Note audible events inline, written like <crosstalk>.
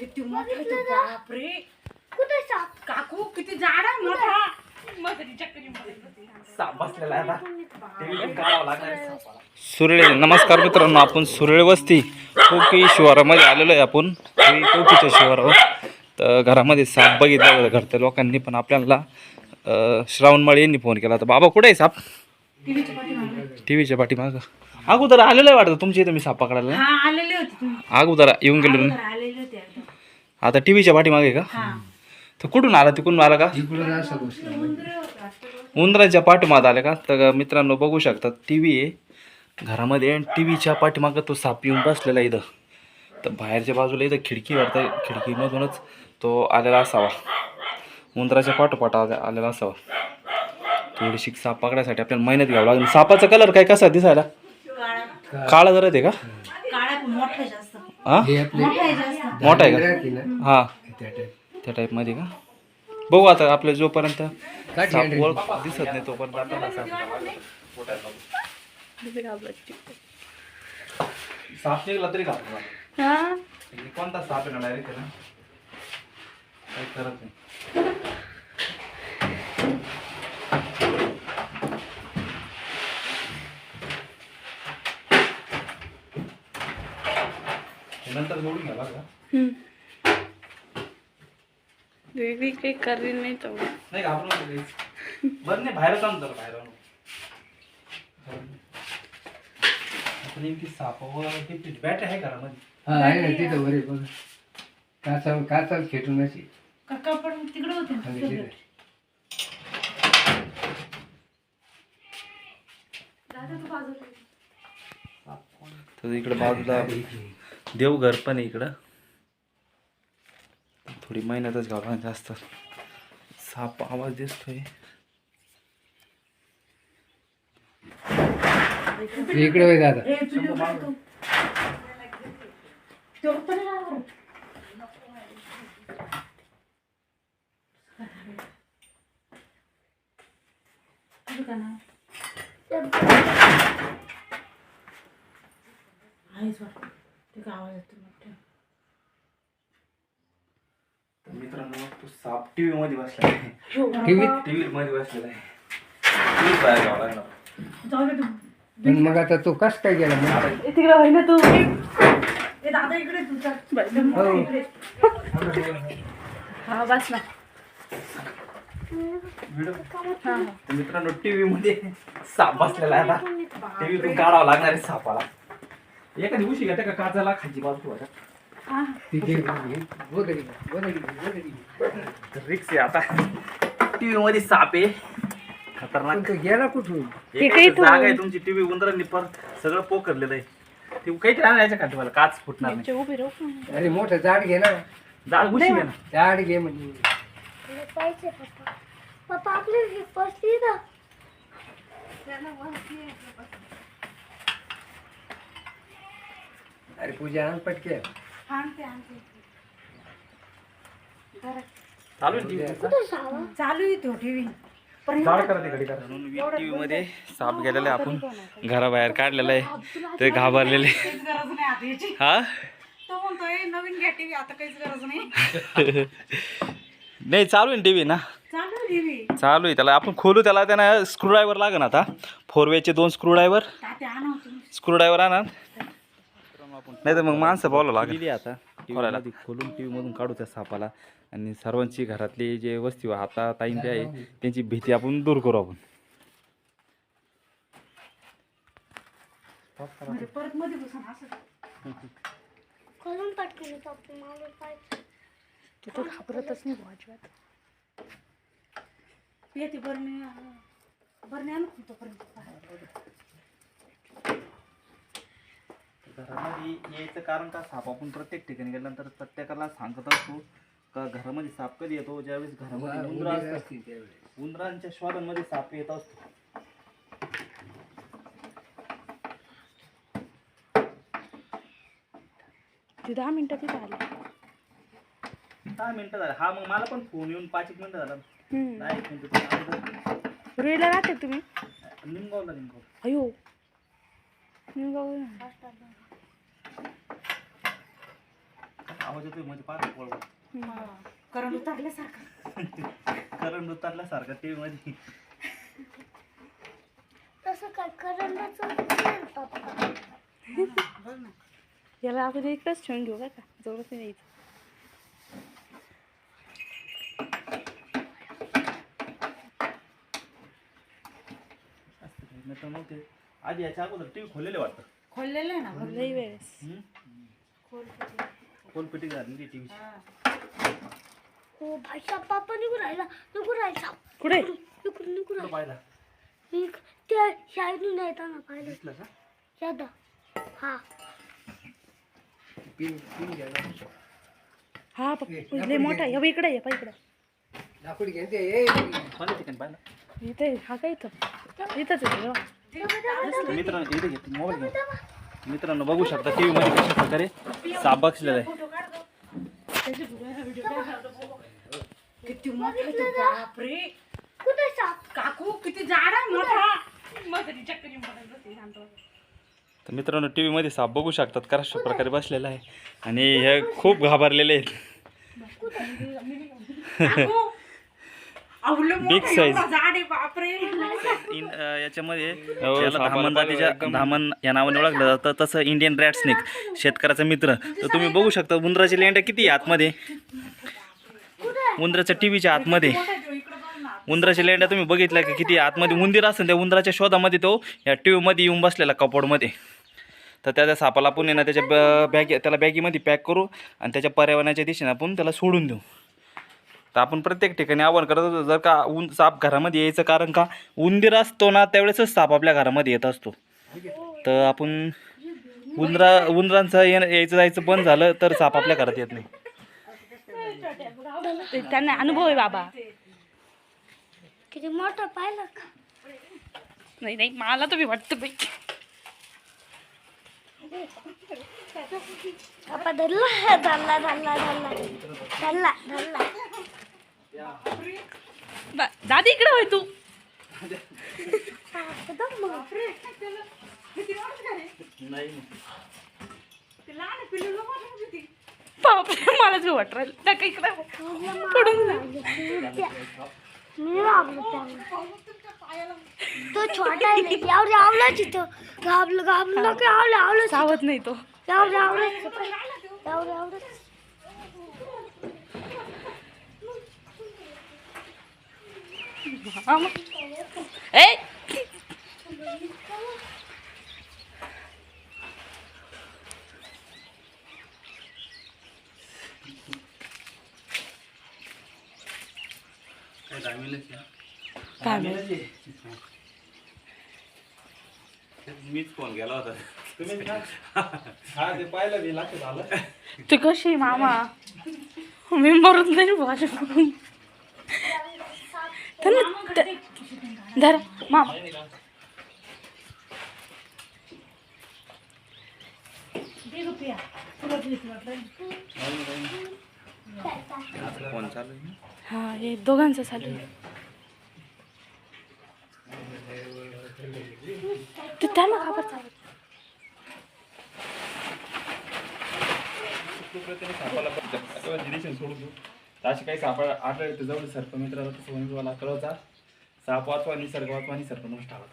किती मोठा आहे तो, बापरे. कुठे साप? काकू किती जाड आहे मोठा. साप बसलेला आहे आता. TV पण काढावं लागणार आहे सापाला. सुरळे नमस्कार मित्रांनो आपण सुरळे वस्ती कोकी शिवारामध्ये आलेलो आहे आपण. कोकी कोकीच्या शिवारावर. तर घरामध्ये साप बघितला होता घरच्या लोकांनी पण आपल्याला अं, श्रावणमाळी यांनी फोन केला. तर बाबा कुठे आहे साप? टी व्हीच्या पाठीमागं. अगोदर आलेलं आहे वाटतं तुमच्या इथं मी साप पकडायला. हा आलेले होते तुम्ही. अगोदर येऊन गेलो ना. अगोदर आलेले होते एकदम. आता टी व्हीच्या पाठीमागे का? हा. तर कुठून आला? तिकडून आला का? उंदराच्या पाठीमागं आले का? तर मित्रांनो बघू शकतात टी व्ही आहे. घरामध्ये आणि टी व्हीच्या पाठीमागं तो साप येऊन बसलेला आहे इथं. तर बाहेरच्या बाजूला इथं खिडकी वाटतं. खिडकीमधूनच तो आलेला असावा. उंदराच्या पाठोपाठ आले- आलेला असावा. थोडीशी साप पकडायसाठी आपल्याला मेहनत घ्यावं लागेल. सापाचा कलर काय कसा दिसायला? काळा जरा आहे का? काळा पण मोठा आहे जास्त. हा? मोठा आहे जास्त. मोठा आहे का? हा. त्या टाईपमध्ये का? बघू आता आपल्या जोपर्यंत साप ओळख दिसत नाही तोपर्यंत आपल्याला साप साप निघाला तरी कोणता साप आहे डायरेक्ट ना? काही करत नाही. नंतर जोडून घ्यावा का वेगळी काही करीन नाही तो नाही घाबरून नको. बरं नाही बाहेर जाऊन तर बाहेर आणू. नेमकी सापावर ते बॅट आहे घरामध्ये. हा आहे ना तिथं वर आहे बघ काचा काचाल खेटून अशी. काका पण तिकडे होते. तर इकडं बाजूला देवघर पण आहे इकडं थोडी मेहनतच घालवा जास्त साप आवाज दिसतोय इकडे दादा? आहेच वाटतं. आवाज येतो. तर मित्रांनो तो साप टीव्ही मध्ये बसला आहे टीव्ही टीव्ही मध्ये बसलेला आहे TV बाहेर घ्यावा लागला जाऊ दे तू. पण मग आता तो कस काय गेला मग? ए, तिकडे होय ना तू ए, दादा इकडे तू चल. मोठा हो. इकडे. हा बस ना व्हिडिओ तर मित्रांनो टीव्ही मध्ये साप बसलेला आहे आता टीव्ही तून काढावा लागणार आहे सापाला एखादी उशी घेते का काचाला खायची बाजू गोदडी गोदडी रिक्स आहे आता. टीव्ही मध्ये साप आहे. खतरनाक. तो गेला कुठून? एक काही जागा आहे तुमची टीव्ही उंदरांनी परत सगळं पोकरलेलं आहे. ते काहीतरी आणायचं का तुम्हाला? काच फुटणार नाही. उभी राहू अरे मोठं झाड घे ना. जाळ घुशी घे ना. झाड घे म्हणजे. पाहिजे पप्पा. पप्पा आपले बसली ना. अरे पूजा आण पटके. आणते आणते. चालू आहे टीव्ही? चालू आहे तो टीव्ही. पण जाळ करा ते घडी करा टीव्ही मध्ये साप गेलेला आहे. आपण घराबाहेर काढलेला आहे. ते घाबरलेले. काहीच गरज नाही आता याची. हा? तो म्हणतोय नवीन घ्या टीव्ही आता काहीच गरज नाही. <laughs> नाही चालू आहे टीव्ही ना? चालू आहे टीव्ही. चालू आहे. त्याला आपण खोलू त्याला त्यांना स्क्रू ड्रायव्हर लागेल आता. फोर वेचे दोन स्क्रू ड्रायव्हर तात्या आणा हो तुम्ही. ड्रायव्हर नाही तर मग माणसं बोलावं लागेल. आता. खोलायला. खोलून टी व्हीमधून काढू त्या सापाला. आणि सर्वांची घरातली जे वस्ती हाता ताईन ते आहे त्यांची भीती आपण दूर करू आपण. म्हणजे परत मध्ये बसून असं. खोलून पटकन पप्पा मला पाहिजे तू तर घाबरतच नाही भाऊ अजिबात. येते बरणी बरणी आणू का तोपर्यंत घरामध्ये यायचं कारण का? साप आपण प्रत्येक ठिकाणी गेल्यानंतर प्रत्येकाला सांगत असतो का घरामध्ये साप कधी येतो? ज्यावेळेस घरामध्ये उंदरं असतात उंदरांच्या श्वासांमध्ये साप येत असतो. ती दहा मिनिटं तिथे आली. दहा मिनिटं झालं. हा मग मला पण फोन येऊन पाच एक मिनिटं झालं. हम्म. दहा एक मिनिटं रुईला राहते तुम्ही? निमगावला निमगाव. अयो. मी बघू ना. आवाज येतोयमध्ये पार पळवा. करंट उतरल्यासारखं. <laughs> करंट उतरल्यासारखं टीव्ही मध्ये. तसं काय करंडाचं पप्पा बघ ना याला आपण इकडेच ठेवून घेऊ का जवळच नाही यायचं. नाही तर मग ते आधी याच्या अगोदर टीव्ही खोललेले वाटतं. खोललेलं आहे ना. लई वेळेस. कोण पेटी घालली टीव्ही हा. हो भाई साहेब पापा निघून राहिला. निघून राहिला. कुठे? निघून निघून राहिला. पाहिला? निघ- त्या शाळेतून येताना पाहिलं. दिसलं का? यादा हा. पिन पिन घ्यायला हा पप्पा लई मोठा आहे. हे बघ इकडे ये पाय इकडे. लाकूड ए कोणत्या ठिकाणी पाहिलं. इथे आहे. हा काय इथं? इथंच आहे बघ. मित्रांनो इथे घे मोबाईल घे. मित्रांनो बघू शकता टीव्ही मध्ये कशा प्रकारे साप बसलेला आहे. किती मोठा तो, बापरे. कुठे साप? काकू किती जाड आहे मोठा. चक्कर. तर मित्रांनो टी व्हीमध्ये साप बघू शकतात कशा प्रकारे बसलेला आहे. आणि हे खूप घाबरलेले आहेत. आहे बापरे. इन अ, याच्यामध्ये याला धामण जातीच्या धामण या नावाने ओळखलं जातं तसं इंडियन रॅट स्नेक शेतकऱ्याचा मित्र. तर तुम्ही बघू शकता उंदराची लेंड्या किती आहे आतमध्ये. उंदराच्या टीव्हीच्या आतमध्ये. उंदराच्या लेंड्या तुम्ही बघितल्या की किती आहे? आतमध्ये. उंदीर असेल त्या उंदराच्या शोधामध्ये तो या टी व्हीमध्ये येऊन बसलेला कपडमध्ये तर त्या त्या सापाला आपण आहे ना त्याच्या ब- बॅग त्याला बॅगीमध्ये पॅक करू आणि त्याच्या पर्यावरणाच्या दिशेने आपण त्याला सोडून देऊ. तर आपण प्रत्येक ठिकाणी आव्हान करत होतो जर का उन साप घरामध्ये यायचं कारण का उंदीर असतो ना त्यावेळेसच साप आपल्या घरामध्ये येत असतो. तर आपण उंदरा उंदरांचं येणं यायचं जायचं बंद झालं तर साप आपल्या घरात येत नाही. त्यांना अनुभव आहे बाबा. किती मोठं पाहिलं का? नाही नाही मला तुम्ही वाटतं बाई. धरला धरला धरला धरला धरला धरला. दादी इकडे होय तू. हा. बापरे मला जो इकडे. पडून तो छोटा आहे नाही एवढं आवडच तो घाबलं घाबलं आवलं आवलं सावत नाही तो. एवढं आवडच हा मग. ए काय माहीत. मीच फोन गेला होता हा ते पाहिलं मी लक्षात आलं ते कशी आहे, मामा मी मरून नाही भाषा करून त्यांना त्या- धर मामा? हा हे दोघांचं चालू तू त्यांना खबर चालू सोडून तर अशी काही सापा आढळले तर जवळ सर्पमित्राला तसं म्हणजे मला कळवता साप वाचवा निसर्ग वाचवा निसर्ग नष्ट हवा